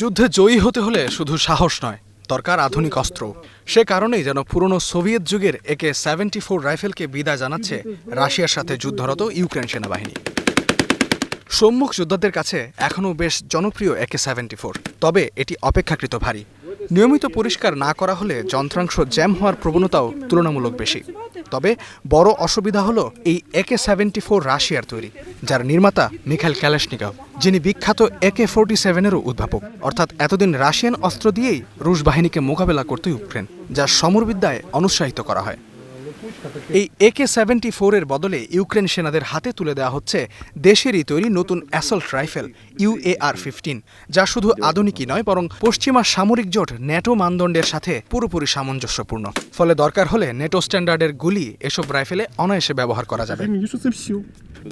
যুদ্ধে জয়ী হতে হলে শুধু সাহস নয়, দরকার আধুনিক অস্ত্র। সে কারণেই যেন পুরনো সোভিয়েত যুগের একে সেভেন্টি ফোর রাইফেলকে বিদায় জানাচ্ছে রাশিয়ার সাথে যুদ্ধরত ইউক্রেন সেনাবাহিনী। সম্মুখ যোদ্ধাদের কাছে এখনও বেশ জনপ্রিয় একে সেভেন্টি ফোর তবে এটি অপেক্ষাকৃত ভারী। নিয়মিত পরিষ্কার না করা হলে যন্ত্রাংশ জ্যাম হওয়ার প্রবণতাও তুলনামূলক বেশি। তবে বড় অসুবিধা হলো এই একে সেভেন্টি ফোর রাশিয়ার তৈরি, যার নির্মাতা মিখাইল ক্যালেশনিকভ যিনি বিখ্যাত একে ফোরটি সেভেনেরও উদ্ভাবক। অর্থাৎ এতদিন রাশিয়ান অস্ত্র দিয়েই রুশ বাহিনীকে মোকাবেলা করত ইউক্রেন যা সমরবিদ্যায় অনুৎসাহিত করা হয়। এই একে সেভেন্টি ফোরের বদলে ইউক্রেন সেনাদের হাতে তুলে দেওয়া হচ্ছে দেশেরই তৈরি নতুন অ্যাসল্ট রাইফেল ইউএআর ফিফটিন যা শুধু আধুনিকই নয়, বরং পশ্চিমা সামরিক জোট ন্যাটো মানদণ্ডের সাথে পুরোপুরি সামঞ্জস্যপূর্ণ। ফলে দরকার হলে নেটো স্ট্যান্ডার্ডের গুলি এসব রাইফেলে অনায়াসে ব্যবহার করা যাবে।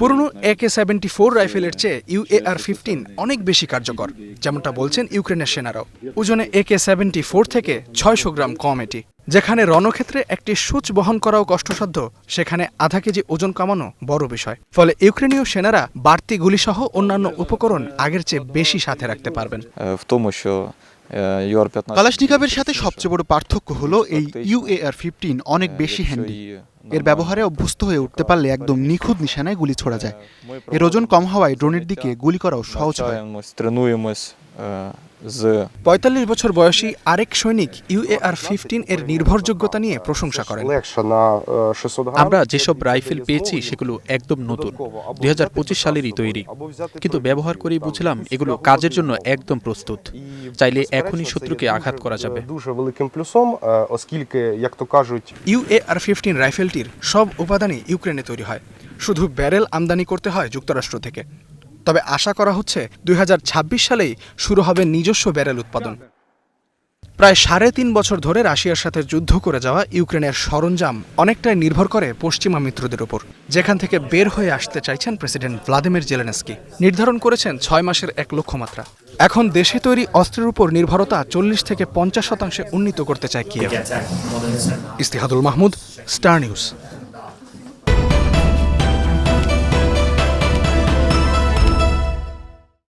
পুরনো একে সেভেন্টি ফোর রাইফেলের চেয়ে ইউএআর ফিফটিন অনেক বেশি কার্যকর, যেমনটা বলছেন ইউক্রেনের সেনারাও। ওজনে একে সেভেন্টি ফোর থেকে ছয়শো গ্রাম কম এটি। যেখানে রণক্ষেত্রে একটি সূচ বহন করাও কষ্টসাধ্য সেখানে আধা কেজি ওজন কমানো বড় বিষয়। ফলে ইউক্রেনীয় সেনারা বাড়তি গুলিসহ অন্যান্য উপকরণ আগের চেয়ে বেশি সাথে রাখতে পারবেন। কালাশনিকাবের সাথে সবচেয়ে বড় পার্থক্য হল এই ইউএআর ফিফটিন অনেক বেশি হ্যান্ডি এর ব্যবহারে অভ্যস্ত হয়ে উঠতে পারলে একদম নিখুঁত নিশানায় গুলি ছোড়া যায়। এর ওজন কম হওয়ায় ড্রোনের দিকে গুলি করাও সহজ হয়। পঁয়তাল্লিশ বছর বয়সী আরেক সৈনিক ইউএআর ফিফটিন এর নির্ভরযোগ্যতা নিয়ে প্রশংসা করেন। আমরা যেসব রাইফেল পেয়েছি, সেগুলো একদম নতুন। দুই হাজার পঁচিশ সালেরই তৈরি। কিন্তু ব্যবহার করেই বুঝলাম এগুলো কাজের জন্য একদম প্রস্তুত। চাইলে এখনই শত্রুকে আঘাত করা যাবে। ইউএআর ফিফটিন রাইফেলটির সব উপাদানই ইউক্রেনে তৈরি হয়। শুধু ব্যারেল আমদানি করতে হয় যুক্তরাষ্ট্র থেকে। তবে আশা করা হচ্ছে দুই হাজার ছাব্বিশ সালেই শুরু হবে নিজস্ব ব্যারেল উৎপাদন। প্রায় সাড়ে তিন বছর ধরে রাশিয়ার সাথে যুদ্ধ করে যাওয়া ইউক্রেনের সরঞ্জাম অনেকটাই নির্ভর করে পশ্চিমা মিত্রদের উপর, যেখান থেকে বের হয়ে আসতে চাইছেন প্রেসিডেন্ট ভ্লাদিমির জেলেনস্কি। নির্ধারণ করেছেন ছয় মাসের এক লক্ষ্যমাত্রা। এখন দেশে তৈরি অস্ত্রের উপর নির্ভরতা চল্লিশ থেকে পঞ্চাশ শতাংশে উন্নীত করতে চায় Kyiv. Istihadul Mahmud, Star News.